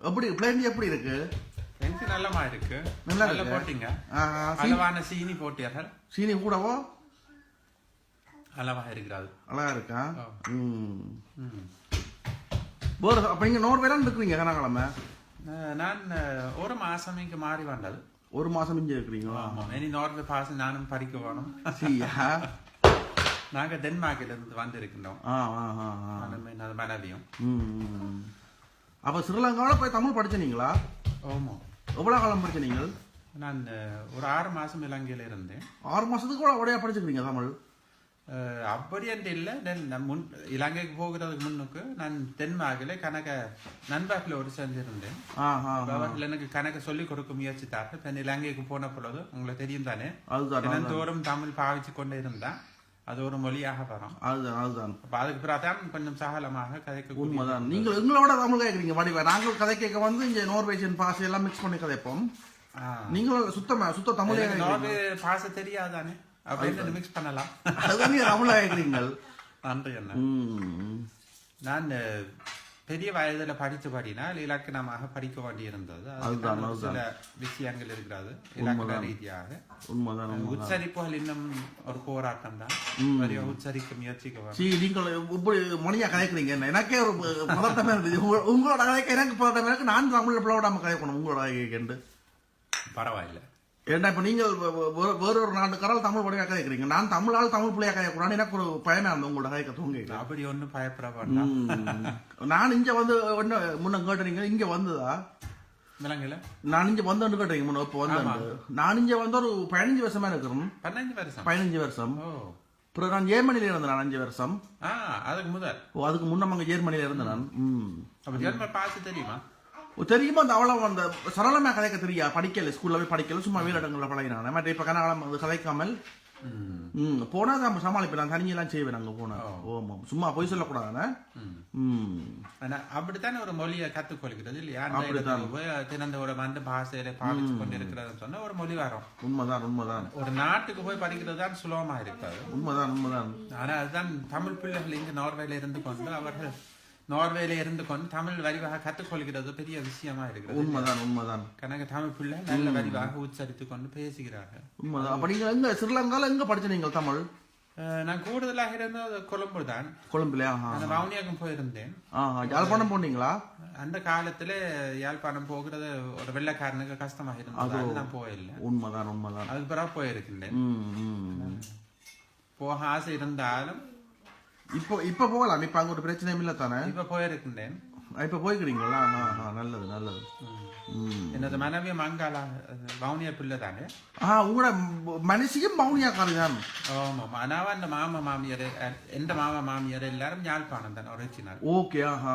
எப்படி பிளேன் எப்படி இருக்கு? எனக்கு நல்லமா இருக்கு. நல்லா நல்ல. போட்டீங்க. அளவான சீனி போட்டீர்கள் சீனி கூடவோ? அளவா இருக்கிறது அழகா இருக்கா. ம். வேறு அப்ப இங்க நோர்வேலாம் இருக்கிறீங்க கனகாலம? நான் ஒரு மாசம் இங்க மாறி வந்தது. ஒரு மாசம் இங்க இருக்கிறீங்களா? ஆமா இனி நார்வே பாஸ் நானும் படிக்க வேணும். சரியா நாங்க டென்மார்க்ல இருந்து வந்திருக்கின்றோம். ஆ ஆ ஆ ஆ. எனது மனைவியும். அப்ப ஸ்ரீலங்காவில போய் தமிழ் படிச்சனீங்களா? ஆமா. எவ்வளவு காலம் படிச்ச நீங்கள்? நான் ஒரு ஆறு மாசம் இலங்கையில இருந்தேன். ஆறு மாசத்துக்கு கூட உடையா படிச்சுக்கிறீங்க தமிழ்? அப்படி என்று இல்லை. தென் முன் இலங்கைக்கு போகிறதுக்கு முன்னுக்கு நான் டென்மார்க்ல கணக்க நண்பர்கள் ஒரு ஆ. அவர்கள் எனக்கு கணக்கு சொல்லி கொடுக்க முயற்சித்தார்கள். பின் இலங்கைக்கு போன பொழுது உங்களுக்கு தெரியும் தானே. தினந்தோறும் தமிழ் பாவிச்சு கொண்டே இருந்தா அது ஒரு மொழியாக வரும். அதுதான் அதுதான். அப்ப அதுக்கு பிறகு தான் கொஞ்சம் சகலமாக கதைக்க உண்மைதான். நீங்கள் எங்களோட தமிழ் கேட்குறீங்க. வடிவா நாங்கள் கதை கேட்க வந்து இங்க நோர்வேஜியன் பாஷை எல்லாம் மிக்ஸ் பண்ணி கதைப்போம். நீங்கள் சுத்தமா சுத்த தமிழே நார்வே பாச தெரியாதானே? அப்படின்னு மிக்ஸ் பண்ணலாம்? அதுதான் நீங்க தமிழா கேட்குறீங்கள். நன்றி என்ன ம். நான் பெரிய வயதுல படினால் இலக்கணமாக படிக்க வேண்டியிருந்தது. அதுதான், சில விஷயங்கள் இருக்கிறது. இலக்கண ரீதியாக. உச்சரிப்புகள் இன்னும் ஒரு போராட்டம் தான். உச்சரிக்க முயற்சிக்க வேண்டும் சீ நீங்கள் இப்படி மொழியா கதைக்கிறீங்க என்ன? எனக்கே ஒரு பதட்டமே இருந்தது. உங்க- உங்களோட கதைக்க எனக்கு பதட்டமே இருக்கு. நான் தமிழ்ல பிள்ளை கதைக்கணும் உங்களோட கதைக்கண்டு பரவாயில்ல. ஏன்னா இப்ப நீங்கள் வேற ஒரு நாட்டுக்காரால் தமிழ் மொழியா கதைக்கிறீங்க நான் தமிழால் தமிழ் பிள்ளையா கதைக்கூடாது எனக்கு ஒரு பயமே இருந்தது உங்களோட கதைக்க தூங்க அப்படி ஒண்ணும் பயப்பட நான் இங்க வந்து என்ன முன்ன கேட்டீங்க இங்க வந்ததா? நான் இங்க வந்தோன்னு கேட்டீங்க முன்ன இப்போ வந்து நான் இங்க வந்து ஒரு பதினஞ்சு வருஷமா இருக்கிறேன். பதினஞ்சு வருஷம்? பதினஞ்சு வருஷம். அப்புறம் நான் ஜெர்மனில இருந்தேன் நான் அஞ்சு வருஷம். அதுக்கு முதல். ஓ அதுக்கு முன்ன அங்க ஜெர்மனில இருந்தேன் நான். அப்ப ஜெர்மன் பாசு தெரியுமா? தெரியுமா அந்த அவ்வளவு அந்த சரளமா கதைக்க தெரியா? படிக்கல ஸ்கூல்ல போய் படிக்கல சும்மா வீரடங்கள்ல பழகினானே. மற்ற இப்ப கனகாலம் அது கதைக்காமல் ம். போனா தான் சமாளிப்பேன். நான் தனியெல்லாம் செய்வேன் அங்க போனா. ஓமா சும்மா பொய் சொல்லக்கூடாதானே ம். அப்படித்தானே ஒரு மொழியை கத்துக்கொள்கிறது இல்லையா? போய் திறந்தோட வந்து பாசையில பாவிச்சு கொண்டு இருக்கிறதுன்னு சொன்னா ஒரு மொழி வரும். உண்மைதான் உண்மைதான். ஒரு நாட்டுக்கு போய் படிக்கிறது தான் சுலபமா இருக்காது. உண்மைதான் உண்மைதான். ஆனா அதுதான் தமிழ் பிள்ளைகள் இங்கு நார்வேல இருந்து கொண்டு அவர்கள் நார்வேல இருந்து கொண்டு தமிழ் வரிவாக கத்துக்கொள்கிறது பெரிய விஷயமா இருக்கிறது உண்மைதான் உண்மைதான். கணக்கு தமிழ் பிள்ளை நல்ல வரிவாக உச்சரித்து கொண்டு பேசுகிறார்கள். உண்மைதான். அப்ப நீங்க எங்க ஸ்ரீலங்கால எங்க படிச்ச நீங்கள் தமிழ்? நான் கூடுதலாக இருந்தது கொழும்பு தான். கொழும்புலையா வவுனியாக்கும் போயிருந்தேன். யாழ்ப்பாணம் போனீங்களா? அந்த காலத்துல யாழ்ப்பாணம் போகிறது ஒரு வெள்ளைக்காரனுக்கு கஷ்டமாக இருந்தது. நான் போயில்லை உண்மைதான் உண்மைதான். அதுக்கு பிறகு போயிருக்கின்றேன் போக ஆசை இருந்தாலும் இப்போ இப்ப போகலாம். இப்ப அங்க ஒரு பிரச்சனையும் இல்ல தானே? இப்ப போயிருக்கின்றேன். இப்ப போய்க்கிறீங்களா? நல்லது நல்லது. எனது மனைவி மங்காளா அது வவுனியா பிள்ளை தானே? ஆ உங்களோட மனுஷியும் மௌனியாக்காரி தான். ஆமா அனாவா அந்த மாமா மாமியார் எந்த மாமா மாமியார் எல்லாரும் யாழ்ப்பாணம் தான் ஒரிஜினல் ஓகே ஆஹா.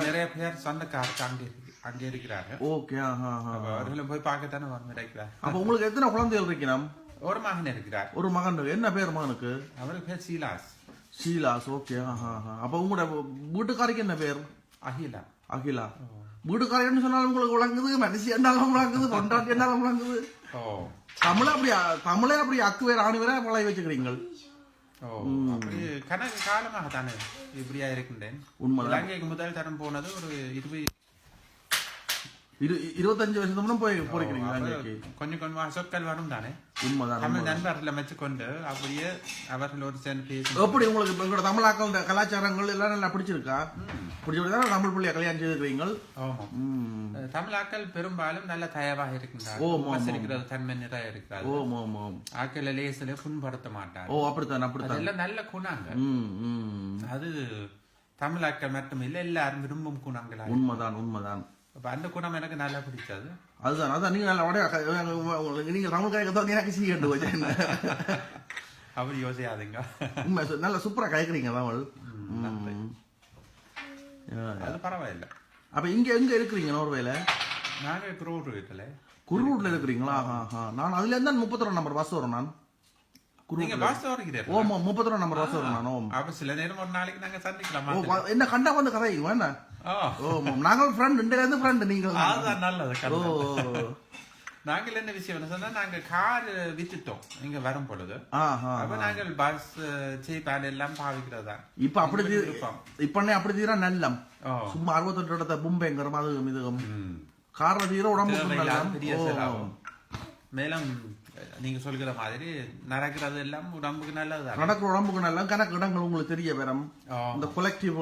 நிறைய பேர் சொந்தக்காரருக்கு அங்கே அங்கே இருக்கிறாங்க. ஓகே ஆஹா அவர்களும் போய் பார்க்கத்தானே இருக்கிறார் அப்ப உங்களுக்கு எத்தனை குழந்தைகள் இருக்கணும் ஒரு மகன் இருக்கிறார். ஒரு மகன். என்ன பேர் மகனுக்கு? அவருக்கு பேர் சீலாஸ். ஷீலாஸ் ஓகே. அப்ப உங்களோட வீட்டுக்காரிக்கு என்ன பேர் அகிலா அகிலா வீட்டுக்காரின்னு சொன்னாலும் உங்களுக்கு விளங்குது மனுஷி என்னாலும் விளங்குது கொண்டாட்டி என்னாலும் விளங்குது தமிழ அப்படி தமிழே அப்படி அக்கு வேற ஆணி வேற பழகி வச்சுக்கிறீங்க கணக்கு காலமாக தானே இப்படியா இருக்கின்றேன் இலங்கைக்கு முதல் தரம் போனது ஒரு இருபது இரு இருபத்தஞ்சு வருஷத்துக்கு முன்ன போய் அன்னைக்கு கொஞ்சம் கொஞ்சம் சொற்கள் வரும் தானே உண்மைதான் தமிழ் நண்பர்களை வச்சுக்கொண்டு அப்படியே அவர்களோடு சேர்ந்து பேசி எப்படி உங்களுக்கு இப்ப உங்களோட தமிழாக்கள் இந்த கலாச்சாரங்கள் எல்லாம் நல்லா பிடிச்சிருக்கா பிடிச்சிருக்கா தமிழ் பிள்ளைய கல்யாணம் ஆமாம் ம் தமிழாக்கள் பெரும்பாலும் நல்ல தயவாக ஓ, இருக்கின்றார்கள் ஆமாம், உபசரிக்கிறது தன்மை நிறைய இருக்கிறார்கள் ஓம் ஓம் ஓம் ஆக்களை லேசில புண்படுத்த மாட்டார் ஓ அப்படித்தான் அப்படித்தான் அதெல்லாம் நல்ல குணங்கள் அது தமிழாக்கள் மட்டுமில்லை எல்லாரும் விரும்பும் குணங்களா உண்மைதான் உண்மைதான் அப்ப அந்த குணம் எனக்கு நல்லா பிடிச்சது அதுதான் அதான் நீங்க நல்ல உடைய உங்களுக்கு நீங்க தமிழ் கதைக்க தான் எனக்கு செய்யண்டு வச்சு அவர் யோசியாதுங்க. உண்மை நல்ல சூப்பரா கதைக்கிறீங்க தமிழ். நன்றி. ம். ஆ. அது பரவாயில்லை. அப்ப இங்க எங்க இருக்கிறீங்க நோர்வேல? நாங்க குரூர் வீட்டுல. குருவூர்ல இருக்கிறீங்களா? ஆஹா, ஆஹா. நான் அதுல இருந்தா. முப்பத்தி நம்பர் பஸ் வரும் நான். என்ன கண்டா வந்து கதை என்ன? ஓ. நாங்கள் ஃப்ரெண்ட் இருந்து ஃப்ரெண்ட் நீங்கள் அதுதான் நல்லது ஓ. நாங்கள் என்ன விஷயம் சொன்னா நாங்க கார் வித்துட்டோம் இங்க வரும் பொழுது. ஆஹா அப்ப நாங்கள் பஸ் சீப்பான் எல்லாம் பாவிக்கிறதா இப்ப அப்படி. இப்ப அப்படி தீரா நல்லம். சும்மா அறுபத்தெட்டு இடத்த பும்பைங்கிற அதுவும் இதுவும் ம். காரண தீர நல்லம் ஓ. செலவு மேலும் நீங்க சொல்கிற மாதிரி நடக்கிறது எல்லாம் உடம்புக்கு நல்லதுதான். நடக்கிற உடம்புக்கு நல்லம் கணக்கு இடங்கள் உங்களுக்கு தெரிய வரும். இந்த கொலெக்டிவ்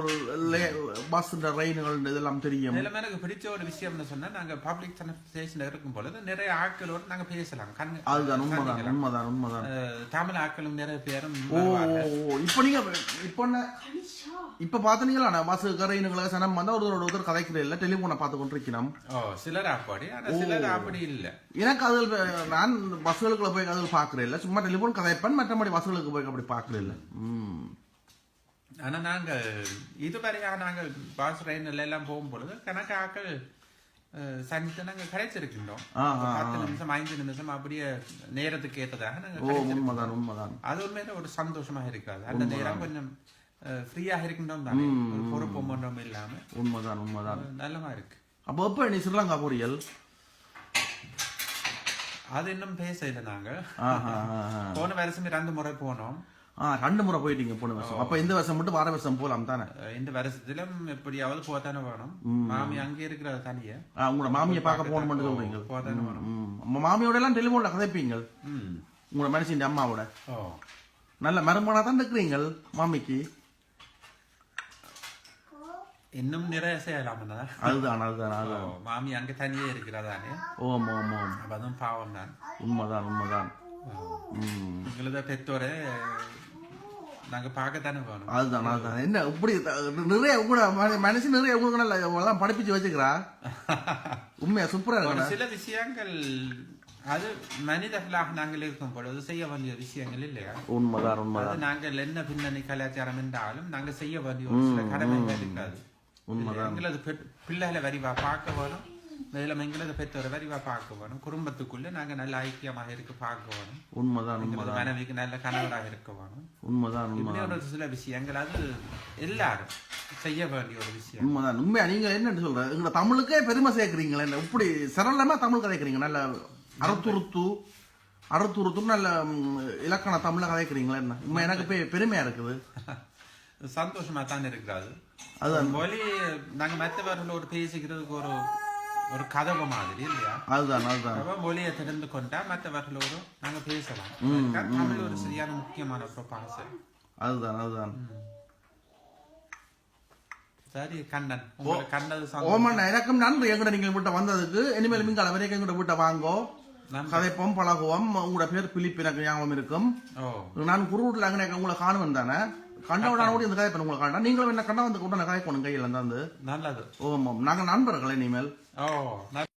பஸ் ரயில்கள் இதெல்லாம் தெரியும். மேலும் எனக்கு பிடிச்ச ஒரு விஷயம்னு சொன்னா நாங்க பப்ளிக் டிரான்ஸ்போர்டேஷன் இருக்கும் பொழுது நிறைய ஆட்களோடு நாங்க பேசலாம். கண் அதுதான் உண்மைதான் உண்மைதான் உண்மைதான். தமிழ் ஆட்களும் நிறைய பேரும் ஓ இப்ப நீங்க இப்ப இப்ப பாத்தீங்களா பஸ் கரையினுங்களை சனம் வந்தா ஒருத்தர் ஒருத்தர் கதைக்கிறேன் இல்ல டெலிபோனை பார்த்து கொண்டிருக்கிறோம். சிலர் அப்படி ஆனா சிலர் அப்படி இல்ல. எனக்கு அதில் நான் பஸ்களுக்குள்ள போய் அதில் பாக்குறேன் இல்ல சும்மா டெலிபோன் கதைப்பேன் மற்றபடி பஸ்களுக்கு போய் அப்படி பாக்குறேன் இல்ல ம். ஆனா நாங்க இதுவரையாக நாங்கள் பாஸ் ரயின்ல எல்லாம் போகும் பொழுது கணக்கு ஆட்கள் அஹ், சந்தித்து நாங்க கிடைச்சிருக்கின்றோம் பத்து நிமிஷம் ஐந்து நிமிஷம் அப்படியே நேரத்துக்கு ஏற்றதாக. உண்மைதான் உண்மைதான். அது உண்மையில ஒரு சந்தோஷமா இருக்காது அந்த நேரம் கொஞ்சம் ஃப்ரீயாக இருக்கின்றோம் தானே. ஒரு பொறுப்பும் ஒன்றும் இல்லாம. உண்மைதான் உண்மைதான். நல்லமா இருக்கு. அப்போ எப்ப நீ ஸ்ரீலங்கா போறியல்? அது இன்னும் பேச இல்லை நாங்க ஆஹா, ஆஹா. போன வருஷமே ரெண்டு முறை போனோம். ஆ ரெண்டு முறை போயிட்டீங்க போன வருஷம். அப்ப இந்த வருஷம் மட்டும் வார வருஷம் போலாம் தானே? இந்த வருஷத்திலும் எப்படியாவது போத்தானே வேணும். மாமி அங்கே இருக்கிற தனிய. உங்களோட மாமியை பார்க்க போகணும்னு சொல்றீங்க. போத்தானே வேணும். மாமியோட எல்லாம் டெலிபோன்ல கதைப்பீங்க. உங்களோட மனுஷன் அம்மாவோட. நல்ல மருமனா தான் இருக்கிறீங்க மாமிக்கு. இன்னும் நிறைய செய்யலாம் தான். அதுதான் அதுதான் அதுதான். மாமி அங்க தனியே இருக்கிறதானே? ஓம் ஓம் ஓம். அப்ப அதுவும் பாவம் தான். உண்மைதான் உண்மைதான். எங்களத பெற்றோரை நாங்க பார்க்கத்தானே வேணும் அதுதான் அதுதான். என்ன இப்படி நிறைய உங்களோட மனு- மனுஷன் நிறைய உங்களுக்கு படிப்பிச்சு வச்சுக்கிறா? உண்மையா சூப்பரா ஒரு இருக்கா சில விஷயங்கள் அது மனிதர்களாக நாங்கள் இருக்கும் பொழுது செய்ய வேண்டிய விஷயங்கள் இல்லையா? உண்மைதான் உண்மைதான். நாங்கள் என்ன பின்னணி கலாச்சாரம் என்றாலும் நாங்க செய்ய வேண்டிய ஒரு சில கடமைகள் இருக்காது. எங்களது பிள்ளைகளை வரிவா பார்க்க வேணும். மேலும் எங்களது பெற்றோரை வரிவா பார்க்க வேணும். குடும்பத்துக்குள்ள நாங்க நல்ல ஐக்கியமாக இருக்க பார்க்க வேணும். உண்மைதான் உண்மைதான். மனைவிக்கு நல்ல கணவராக இருக்க வேணும். உண்மைதான் ஒரு சில விஷயங்கள் அது எல்லாரும் செய்ய வேண்டிய ஒரு விஷயம். உண்மைதான். உண்மையா? நீங்க என்னன்னு சொல்ற? எங்க தமிழுக்கே பெருமை சேர்க்கிறீங்களே. இப்படி சரளமா தமிழ் கதைக்கிறீங்க. நல்ல அறுத்துருத்து அறுத்துருத்து நல்ல இலக்கண தமிழ கதைக்கிறீங்களே என்ன? உண்மை எனக்கு பெ- பெருமையா இருக்குது. சந்தோஷமா தான் இருக்கிறது அதுதான். மொழி நாங்க மற்றவர்களோடு பேசிக்கிறதுக்கு ஒரு ஒரு கதவு மாதிரி இல்லையா அதுதான் அதுதான் மொழியை தெரிந்து கொண்டா மற்றவர்களோடு நாங்க பேசலாம் தமிழ் ஒரு சரியான முக்கியமான ஒரு பாசை அதுதான் அதுதான் சரி கண்ணன் சந்தோஷம். ஓமண்ணா எனக்கும் நன்றி எங்கட நீங்க வீட்டை வந்ததுக்கு இனிமேல் மிங்கால வரைக்கும் எங்கட வீட்டை வாங்கோ. கதைப்போம் பழகுவோம். உங்களோட பேர் பிலிப் எனக்கு ஞாபகம் இருக்கும். நான் குருவூட்டில் அங்கே உங்களை காணுவேன் தானே? கண்டவுடான கூட இந்த கதை உங்களை காண்டா நீங்களும் என்ன கண்டா வந்து கூட கதை கொண்டு கையில் நல்லது. ஓம் ஓம். நாங்கள் நண்பர்கள் இனிமேல்.